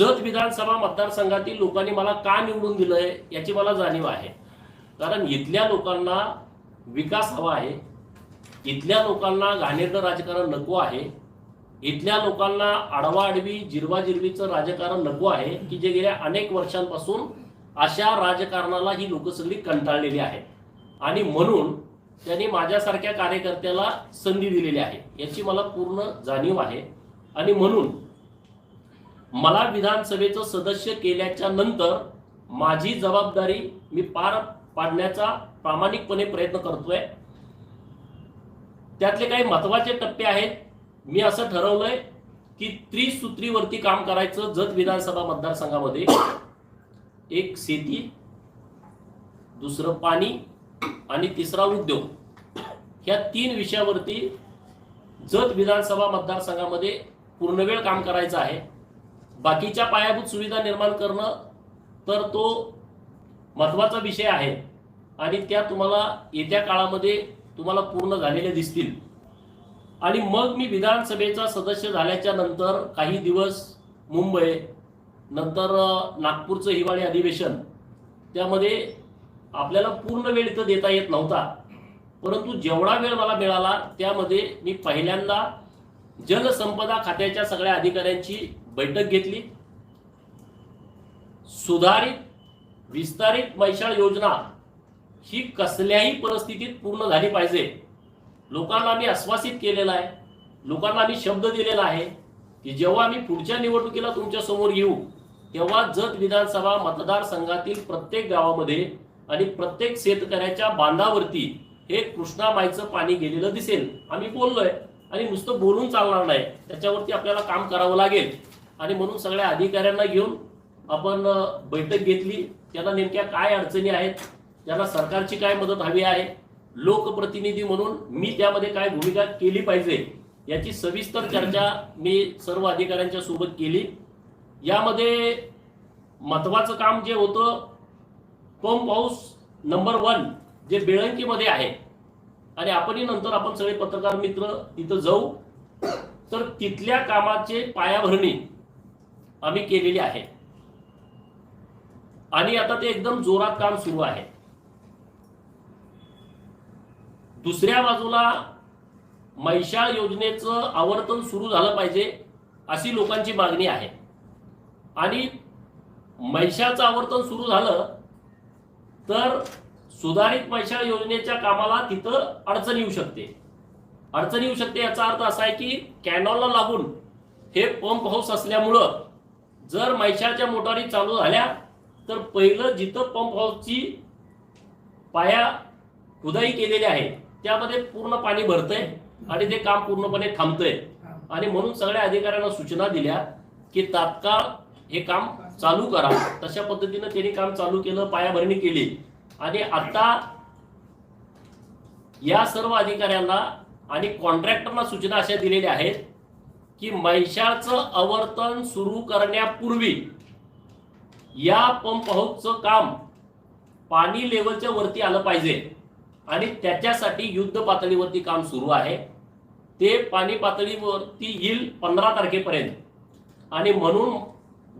जत विधानसभा मतदारसंघातील लोकांनी मला का निवडून दिलंय याची मला जाणीव आहे. कारण इथल्या लोकांना विकास हवा आहे. इथल्या लोकांना घाणेरडं राजकारण नको आहे. इथल्या लोकांना आडवाआडवी जिरवाजिरवीचं राजकारण नको आहे की जे गेल्या अनेक वर्षांपासून अशा राजकारणाला ही लोक सगळी कंटाळलेली आहेत. आणि म्हणून त्यांनी माझ्यासारख्या कार्यकर्त्याला संधी दिलेली आहे. याची मला पूर्ण जाणीव आहे. आणि म्हणून मला विधानसभेचं सदस्य केल्याच्यानंतर माझी जबाबदारी मी पार पाडण्याचा प्रामाणिकपणे प्रयत्न करतोय. त्यातले काही महत्त्वाचे टप्पे आहेत. मी असं ठरवलंय की त्रिसूत्रीवरती काम करायचं जत विधानसभा मतदारसंघामध्ये. एक शेती दुसरं पाणी आणि तिसरा उद्योग. ह्या तीन विषयावरती जत विधानसभा मतदारसंघामध्ये पूर्णवेळ काम करायचं आहे. बाकीच्या पायाभूत सुविधा निर्माण करणं तर तो महत्त्वाचा विषय आहे. आणि त्या तुम्हाला येत्या काळामध्ये तुम्हाला पूर्ण झालेल्या दिसतील. आणि मग मी विधानसभेचा सदस्य झाल्याच्यानंतर काही दिवस मुंबई नंतर नागपूरचं हिवाळी अधिवेशन त्यामध्ये आपल्याला पूर्ण वेळ इथं देता येत नव्हता. परंतु जेवढा वेळ मला मिळाला त्यामध्ये मी पहिल्यांदा जलसंपदा खात्याच्या सगळ्या अधिकाऱ्यांची बैठक घेतली. सुधारित विस्तारित मैशाळ योजना ही कसल्याही परिस्थितीत पूर्ण झाली पाहिजे. लोकांना मी आश्वासित केलेलं आहे लोकांना मी शब्द दिलेला आहे की जेव्हा मी पुढच्या निवडणुकीला तुमच्यासमोर येऊ तेव्हा जत विधानसभा मतदारसंघातील प्रत्येक गावामध्ये आणि प्रत्येक शेतकऱ्याच्या बांधावरती हे कृष्णाबाईचं पाणी गेलेलं दिसेल. आम्ही बोललोय आणि नुसतं बोलून चालणार नाही. त्याच्यावरती आपल्याला काम करावं लागेल. आणि म्हणून सगळ्या अधिकाऱ्यांना घेऊन आपण बैठक घेतली. त्यांना नेमक्या काय अडचणी आहेत? त्यांना सरकारची काय मदत हवी आहे? लोकप्रतिनिधी म्हणून मी त्यामध्ये काय भूमिका केली पाहिजे? याची सविस्तर चर्चा मी सर्व अधिकाऱ्यांच्या सोबत केली. यामध्ये महत्वाचं काम जे होतं पंप हाऊस नंबर वन जे बेळंकीमध्ये आहे. आणि आपणही नंतर आपण सगळे पत्रकार मित्र तिथं जाऊ. तर तिथल्या कामाचे पायाभरणी आम्ही केलेली आहे. आणि आता ते एकदम जोरात काम सुरू आहे. दुसऱ्या बाजूला मैशाळ योजनेचं आवर्तन सुरू झालं पाहिजे अशी लोकांची मागणी आहे. आणि मैशाचं आवर्तन सुरू झालं तर सुधारित मैशाळ योजनेच्या कामाला तिथं अडचण येऊ शकते. अडचण येऊ शकते याचा अर्थ असा आहे की कॅनॉलला लागून हे पंप हाऊस असल्यामुळं जर मैशाळच्या मोटारी चालू झाल्या तर पहिलं जिथं पंप हाऊसची पाया खुदाई केलेली आहे त्यामध्ये पूर्ण पाणी भरतंय आणि ते काम पूर्णपणे थांबतंय. आणि म्हणून सगळ्या अधिकाऱ्यांना सूचना दिल्या की तात्काळ हे काम चालू करा. तशा पद्धतीनं त्यांनी काम चालू केलं पायाभरणी केली. आणि आता या सर्व अधिकाऱ्यांना आणि कॉन्ट्रॅक्टरना सूचना अशा दिलेल्या आहेत की महिषाचं आवर्तन सुरू करण्यापूर्वी या पंप हाऊसचं काम पाणी लेवलच्या वरती आलं पाहिजे. आणि त्याच्यासाठी युद्ध पातळीवरती काम सुरू आहे. ते पाणी पातळीवरती येईल पंधरा तारखेपर्यंत. आणि म्हणून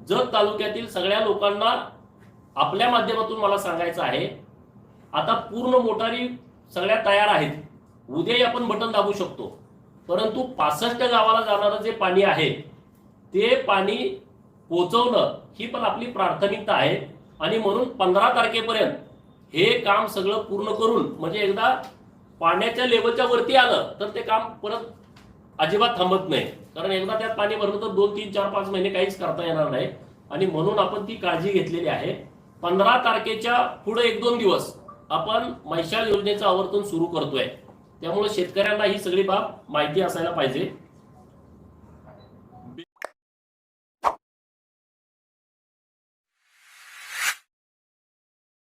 जत तालुक्यातील सगळ्या लोकांना आपल्या माध्यमातून मला सांगायचं आहे आता पूर्ण मोटारी सगळ्या तयार आहेत. उद्याही आपण बटन दाबू शकतो. परंतु पासष्ट गावाला जाणारं जे पाणी आहे ते पाणी पोचवणं ही पण आपली प्राथमिकता आहे. आणि म्हणून पंधरा तारखेपर्यंत हे काम सगळं पूर्ण करून म्हणजे एकदा पाण्याच्या लेवलच्या वरती आलं तर ते काम परत अजिबात थांबत नाही. कारण एकदा त्यात पाणी भरलं तर दोन तीन चार पाच महिने काहीच करता येणार नाही. आणि म्हणून आपण ती काळजी घेतलेली आहे. पंधरा तारखेच्या पुढे एक दोन दिवस आपण मैशाल योजनेचं आवर्तन सुरू करतोय. त्यामुळे शेतकऱ्यांना ही सगळी बाब माहिती असायला पाहिजे.